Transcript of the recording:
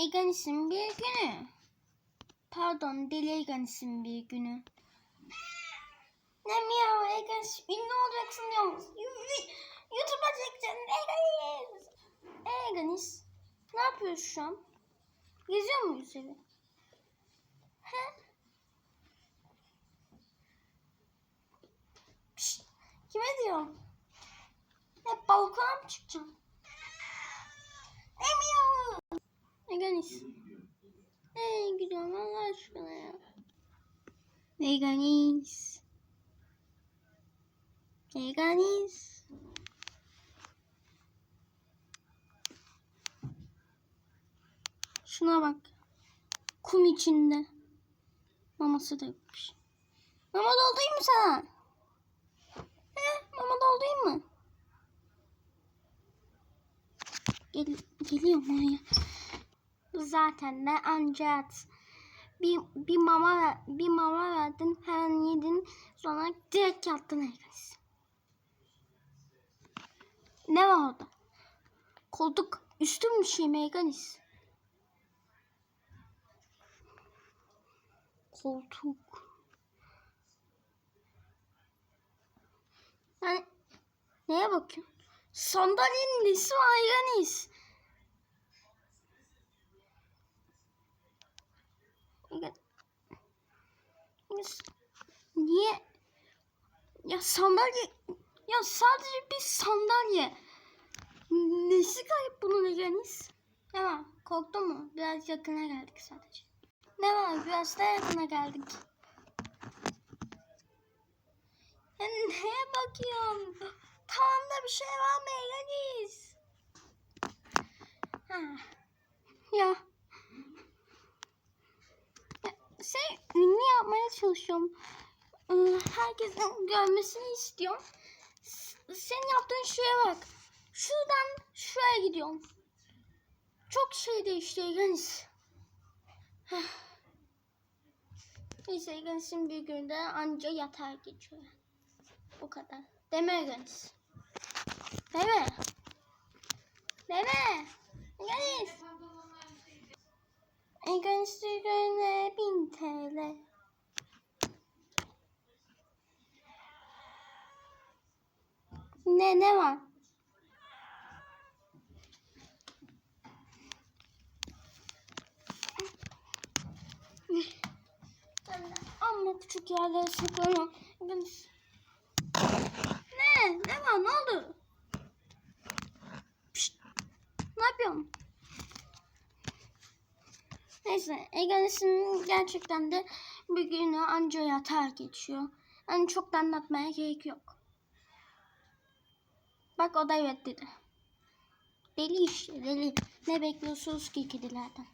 Eganis'in bir günü. Pardon deli Eganis'in bir günü. Ne miyav Eganis ünlü olacaksın diyoruz. YouTube'a çekeceksin Eganis. Eganis ne yapıyorsun şu an? Geziyor muyuz evi? He? Pişt, kime diyorum? Hep balkona mı çıkacağım? Emiyor. Eganis. Nereye gidiyorsun Allah aşkına ya? Eganis. Eganis. Şuna bak. Kum içinde. Maması da yokmuş. Mama doldurayım mı sana? He, mama doldurayım mı? Gel, geliyorum oraya. Zaten de ancak bir, bir mama bir mama verdin hemen yedin sonra direkt yattın herkes. Ne var orada? Koltuk üstüm bir şey Meganis. Koltuk. Yani neye bakıyorsun? Sandalyenin nesi var Meganis? Niye? Ya sandalye ya sadece bir sandalye. Nesi kayıp bunun Egenis? Ne var? Korktun mu? Biraz yakına geldik sadece. Ne var? Biraz da yakına geldik. Ya neye bakıyorum? Tavanda bir şey var mı Egenis? Ha. Ya. Ya, Şey ünlü yapmaya çalışıyorum. Ee, Herkesin görmesini istiyorum. Senin yaptığın şeye bak. Şuradan şuraya gidiyorum. Çok şey değişti Egenis. Neyse Egenis'in bir günde anca yatağa geçiyor. O kadar. Deme Egenis. Deme. Deme. Egenis. Egenis'in gününe bin Ne ne var? Amma küçük yerlere saklanıyorum. Ben... Ne? Ne var? Ne oldu? Pişt. Ne yapıyorsun? Neyse Ege'nin gerçekten de bir günü anca yatağa geçiyor. Yani çok da anlatmaya gerek yok. Bak o da evet dedi. Deli işte deli. Ne bekliyorsunuz ki kedilerden?